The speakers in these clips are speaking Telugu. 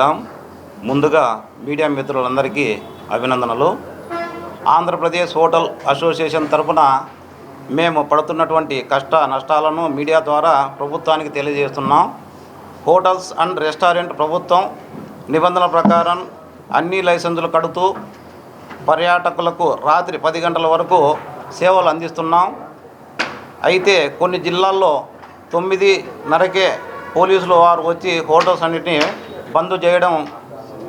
రామ్ ముందుగా మీడియా మిత్రులందరికీ అభినందనలు. ఆంధ్రప్రదేశ్ హోటల్ అసోసియేషన్ తరపున మేము పడుతున్నటువంటి కష్ట నష్టాలను మీడియా ద్వారా ప్రభుత్వానికి తెలియజేస్తున్నాం. హోటల్స్ అండ్ రెస్టారెంట్ ప్రభుత్వం నిబంధనల ప్రకారం అన్ని లైసెన్సులు కడుతూ పర్యాటకులకు రాత్రి పది గంటల వరకు సేవలు అందిస్తున్నాం. అయితే కొన్ని జిల్లాల్లో తొమ్మిదిన్నరకే పోలీసులు వారు వచ్చి హోటల్స్ అన్నిటిని బంద్ చేయడం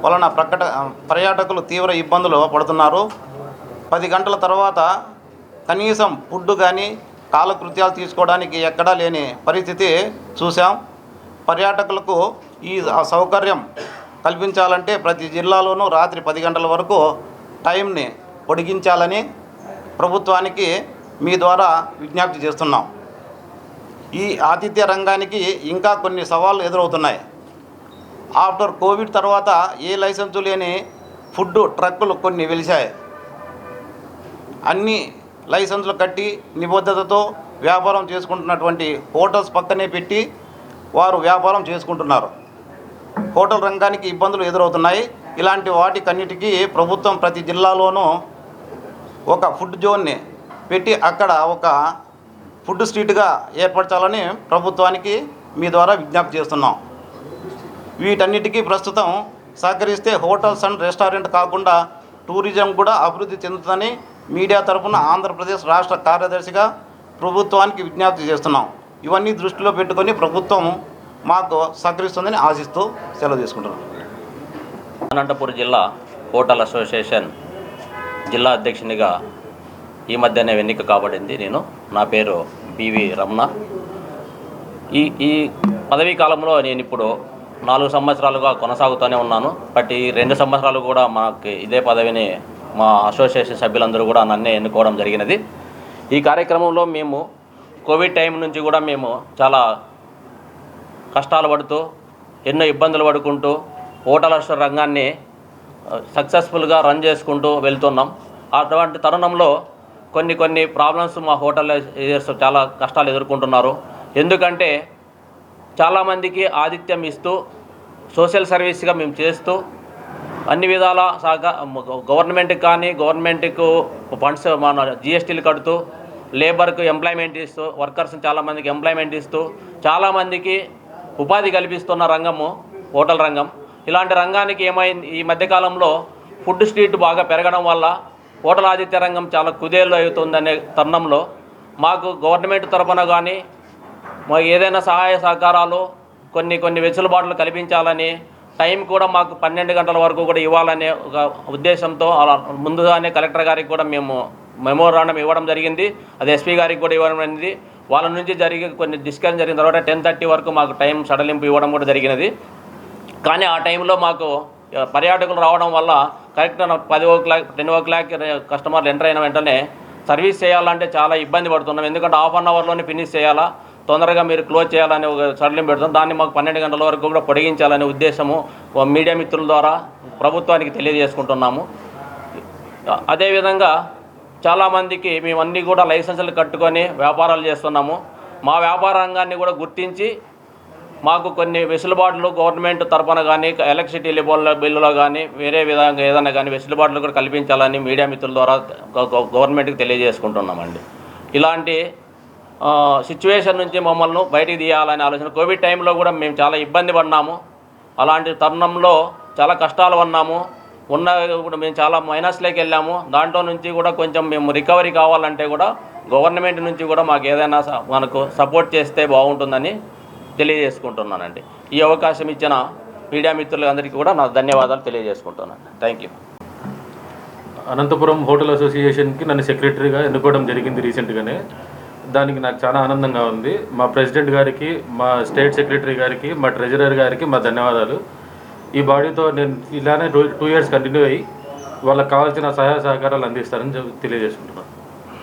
వలన ప్రకట పర్యాటకులు తీవ్ర ఇబ్బందులు పడుతున్నారు. పది గంటల తర్వాత కనీసం ఫుడ్ కానీ కాలకృత్యాలు తీసుకోవడానికి ఎక్కడా లేని పరిస్థితి చూసాం పర్యాటకులకు ఈ సౌకర్యం కల్పించాలంటే ప్రతి జిల్లాలోనూ రాత్రి పది గంటల వరకు టైంని పొడిగించాలని ప్రభుత్వానికి మీ ద్వారా విజ్ఞప్తి చేస్తున్నాం. ఈ ఆతిథ్య రంగానికి ఇంకా కొన్ని సవాళ్ళు ఎదురవుతున్నాయి. ఆఫ్టర్ కోవిడ్ తర్వాత ఏ లైసెన్సు లేని ఫుడ్ ట్రక్కులు కొన్ని వెలిశాయి. అన్ని లైసెన్సులు కట్టి నిబద్ధతతో వ్యాపారం చేసుకుంటున్నటువంటి హోటల్స్ పక్కనే పెట్టి వారు వ్యాపారం చేసుకుంటున్నారు. హోటల్ రంగానికి ఇబ్బందులు ఎదురవుతున్నాయి. ఇలాంటి వాటికన్నిటికీ ప్రభుత్వం ప్రతి జిల్లాలోనూ ఒక ఫుడ్ జోన్ని పెట్టి అక్కడ ఒక ఫుడ్ స్ట్రీట్గా ఏర్పరచాలని ప్రభుత్వానికి మీ ద్వారా విజ్ఞప్తి చేస్తున్నాం. వీటన్నిటికీ ప్రస్తుతం సహకరిస్తే హోటల్స్ అండ్ రెస్టారెంట్ కాకుండా టూరిజం కూడా అభివృద్ధి చెందుతుందని మీడియా తరఫున ఆంధ్రప్రదేశ్ రాష్ట్ర కార్యదర్శిగా ప్రభుత్వానికి విజ్ఞప్తి చేస్తున్నాం. ఇవన్నీ దృష్టిలో పెట్టుకొని ప్రభుత్వం మాకు సహకరిస్తుందని ఆశిస్తూ సెలవు తీసుకుంటున్నాం. అనంతపురం జిల్లా హోటల్ అసోసియేషన్ జిల్లా అధ్యక్షునిగా ఈ మధ్యనే ఎన్నిక కాబడింది. నేను నా పేరు బివి రమణ. ఈ ఈ పదవీ కాలంలో నేను ఇప్పుడు నాలుగు సంవత్సరాలుగా కొనసాగుతూనే ఉన్నాను. బట్ ఈ రెండు సంవత్సరాలు కూడా మాకు ఇదే పదవిని మా అసోసియేషన్ సభ్యులందరూ కూడా నన్నే ఎన్నుకోవడం జరిగినది. ఈ కార్యక్రమంలో మేము కోవిడ్ టైం నుంచి కూడా మేము చాలా కష్టాలు పడుతూ ఎన్నో ఇబ్బందులు పడుకుంటూ హోటల్ రంగాన్ని సక్సెస్ఫుల్గా రన్ చేసుకుంటూ వెళ్తున్నాం. అటువంటి తరుణంలో కొన్ని కొన్ని ప్రాబ్లమ్స్ మా హోటల్ చాలా కష్టాలు ఎదుర్కొంటున్నారు. ఎందుకంటే చాలామందికి ఆతిథ్యం ఇస్తూ సోషల్ సర్వీస్గా మేము చేస్తూ అన్ని విధాల సహక గవర్నమెంట్కి కానీ గవర్నమెంట్కు ఫండ్స్ మన జిఎస్టీలు కడుతూ లేబర్కు ఎంప్లాయ్మెంట్ ఇస్తూ వర్కర్స్ని చాలామందికి ఎంప్లాయ్మెంట్ ఇస్తూ చాలామందికి ఉపాధి కల్పిస్తున్న రంగము హోటల్ రంగం. ఇలాంటి రంగానికి ఏమైంది ఈ మధ్యకాలంలో ఫుడ్ స్ట్రీట్ బాగా పెరగడం వల్ల హోటల్ ఆతిథ్య రంగం చాలా కుదేలు అవుతుందనే తరుణంలో మాకు గవర్నమెంట్ తరఫున కానీ మాకు ఏదైనా సహాయ సహకారాలు కొన్ని కొన్ని వెసులుబాట్లు కల్పించాలని టైం కూడా మాకు పన్నెండు గంటల వరకు కూడా ఇవ్వాలనే ఒక ఉద్దేశంతో అలా ముందుగానే కలెక్టర్ గారికి కూడా మేము మెమోరాండం ఇవ్వడం జరిగింది. అది ఎస్పీ గారికి కూడా ఇవ్వడం జరిగింది. వాళ్ళ నుంచి జరిగి కొన్ని డిస్కషన్ జరిగిన తర్వాత టెన్ థర్టీ వరకు మాకు టైం సడలింపు ఇవ్వడం కూడా జరిగినది. కానీ ఆ టైంలో మాకు పర్యాటకులు రావడం వల్ల కరెక్ట్ పది o'clock ten o'clock కస్టమర్లు ఎంటర్ అయిన వెంటనే సర్వీస్ చేయాలంటే చాలా ఇబ్బంది పడుతున్నాం. ఎందుకంటే హాఫ్ అన్ అవర్లోనే ఫినిష్ చేయాలా? తొందరగా మీరు క్లోజ్ చేయాలని ఒక సడలింపు పెడుతున్నాం దాన్ని మాకు పన్నెండు గంటల వరకు కూడా పొడిగించాలనే ఉద్దేశము మీడియా మిత్రుల ద్వారా ప్రభుత్వానికి తెలియజేసుకుంటున్నాము. అదేవిధంగా చాలామందికి మేమన్నీ కూడా లైసెన్సులు కట్టుకొని వ్యాపారాలు చేస్తున్నాము. మా వ్యాపార రంగాన్ని కూడా గుర్తించి మాకు కొన్ని వెసులుబాట్లు గవర్నమెంట్ తరపున కానీ ఎలక్ట్రిసిటీ బిల్లులో బిల్లులో కానీ వేరే విధంగా ఏదైనా కానీ వెసులుబాట్లు కూడా కల్పించాలని మీడియా మిత్రుల ద్వారా గవర్నమెంట్కి తెలియజేసుకుంటున్నామండి. ఇలాంటి సిచ్యువేషన్ నుంచి మమ్మల్ని బయటికి తీయాలనే ఆలోచన. కోవిడ్ టైంలో కూడా మేము చాలా ఇబ్బంది పడినాము. అలాంటి తరుణంలో చాలా కష్టాలు ఉన్నాము ఉన్న కూడా మేము చాలా మైనస్లోకి వెళ్ళాము. దాంట్లో నుంచి కూడా కొంచెం మేము రికవరీ కావాలంటే కూడా గవర్నమెంట్ నుంచి కూడా మాకు ఏదైనా స- మనకు సపోర్ట్ చేస్తే బాగుంటుందని తెలియజేసుకుంటున్నానండి. ఈ అవకాశం ఇచ్చిన మీడియా మిత్రులందరికీ కూడా నా ధన్యవాదాలు తెలియజేసుకుంటున్నాను. థ్యాంక్ యూ అనంతపురం హోటల్ అసోసియేషన్కి నన్ను సెక్రటరీగా ఎన్నుకోవడం జరిగింది రీసెంట్గానే. దానికి నాకు చాలా ఆనందంగా ఉంది. మా ప్రెసిడెంట్ గారికి మా స్టేట్ సెక్రటరీ గారికి మా ట్రెజరర్ గారికి మా ధన్యవాదాలు. ఈ బాడీతో నేను ఇలానే టూ టూ ఇయర్స్ కంటిన్యూ అయ్యి వాళ్ళకి కావాల్సిన సహాయ సహకారాలు అందిస్తారని తెలియజేసుకుంటున్నాను.